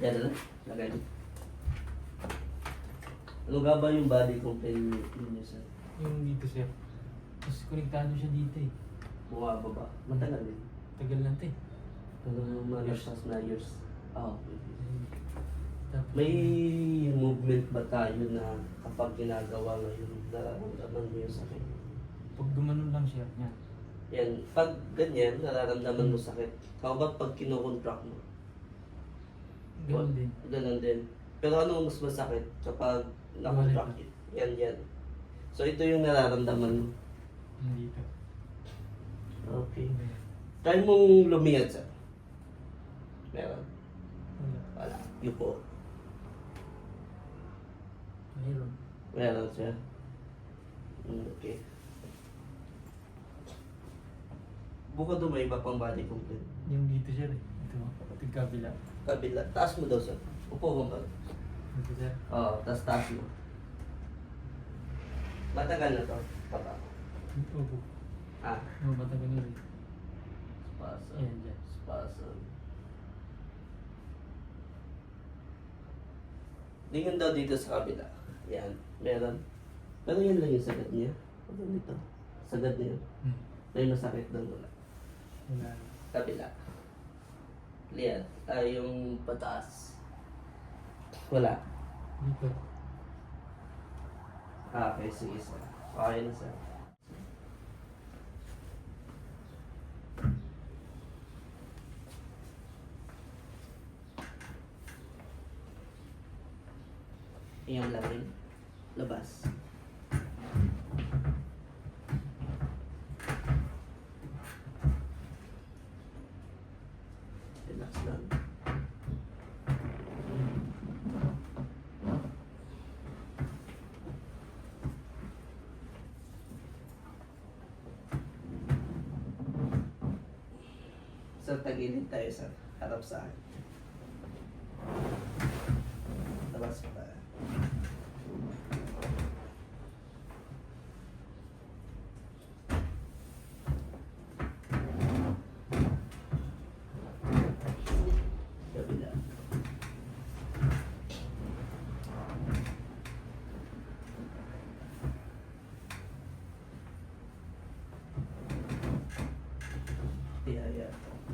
Yan lang. Lagay mo. Ano nga ba yung body complaint ninyo sir? Yung dito sir. Tapos konektado siya dito eh. Bumababa. Matagal din. Tagal lang eh. Pero mga Years. na years. Okay. Tapos, May movement ba tayo na kapag ginagawa ngayon, nararamdaman mo yung sakit? Pag gumanon lang siya, yan. Yan, pag ganyan, nararamdaman mo sakit. How about pag kinocontract mo? Ganun din. Ganun din. Pero ano mas masakit kapag nakontract? Yan, yan. So ito yung nararamdaman mo. Yung dito. Okay. Try mong lumiyad sir. Meron. Wala. Yung po. Mayroon. Meron siya. Mm, Okay. Bukod doon may iba pang body complaint. Yung dito sir eh. Ito. Kabila. Kabila. Taas mo daw sir. Upo ka ba? Ito sir. Oo, tas taas mo. Matagal na to. Papa. Ito po. Ah. Oh, matagal na rin. Spasm. Ayan dyan. Spasm. Tingin daw dito sa kabila. Yan. Meron. Pero yan lang yung sagad niya. Ano dito? Sagad niya. Hmm. May masakit doon wala. Wala. Kabila. Liyan. Ah, yung pataas. Wala. Dito. Ah, okay. Sige, sir. Okay na, sir. Iyong lamin. Labas. Relax lang. Sa tagilid tayo sa harap sa akin. Labas pa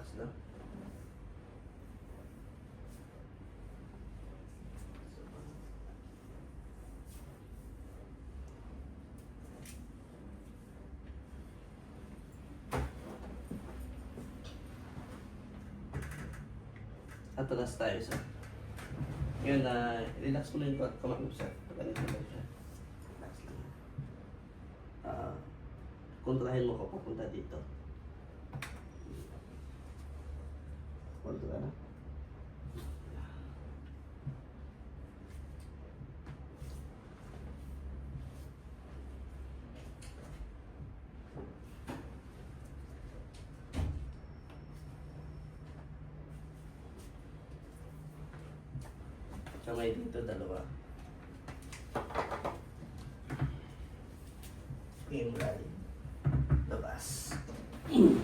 Relax lang. Atras tayo sa. Yun na, relax mo na yung kamay mo. Ganito lang siya. Relax lang. Ah, kontrahin mo ko papunta dito. Na. Kamay dito, dalawa. Game rally. Labas.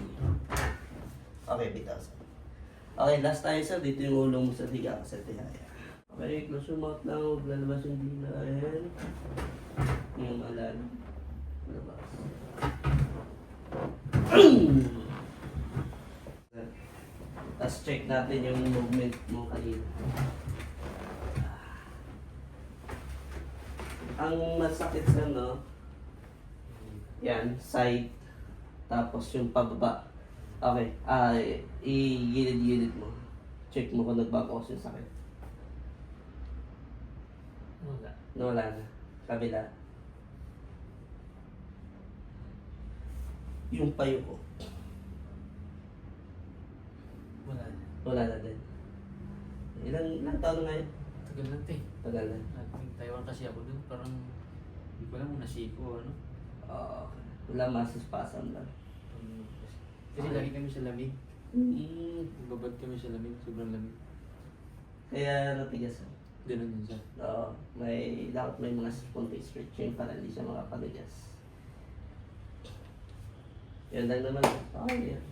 Okay, bitaw. Okay, last tayo sir. Dito yung ulo mo sa higa sa tihaya. Okay, close your mouth lang. Huwag lalabas yung dila. Ayan. Yung alan. Labas. Tapos check natin yung movement mo kanina. Ang masakit sa no, yan, side, tapos yung pababa. Okay, ah, i-gilid-gilid mo. Check mo kung nagbabakos yung sakit. Wala. Nawala na. Kabila. Yung payo ko, Wala na. wala na din. Ilang, ilang taon na ngayon? Tagal lang tayo. Tagal na. Naging Taiwan kasi ako dun. Parang, hindi ko alam kung nasiko ano. Oo. wala masaspasam lang. Um, kasi lagi kami sa lamig. Mm, Babad kami sa lamig. Sobrang lamig. kaya natigas ako. Ganun yun siya. Oo, may dapat may mga spontaneous stretching para hindi siya makapanigas. Yan lang naman. Okay yan.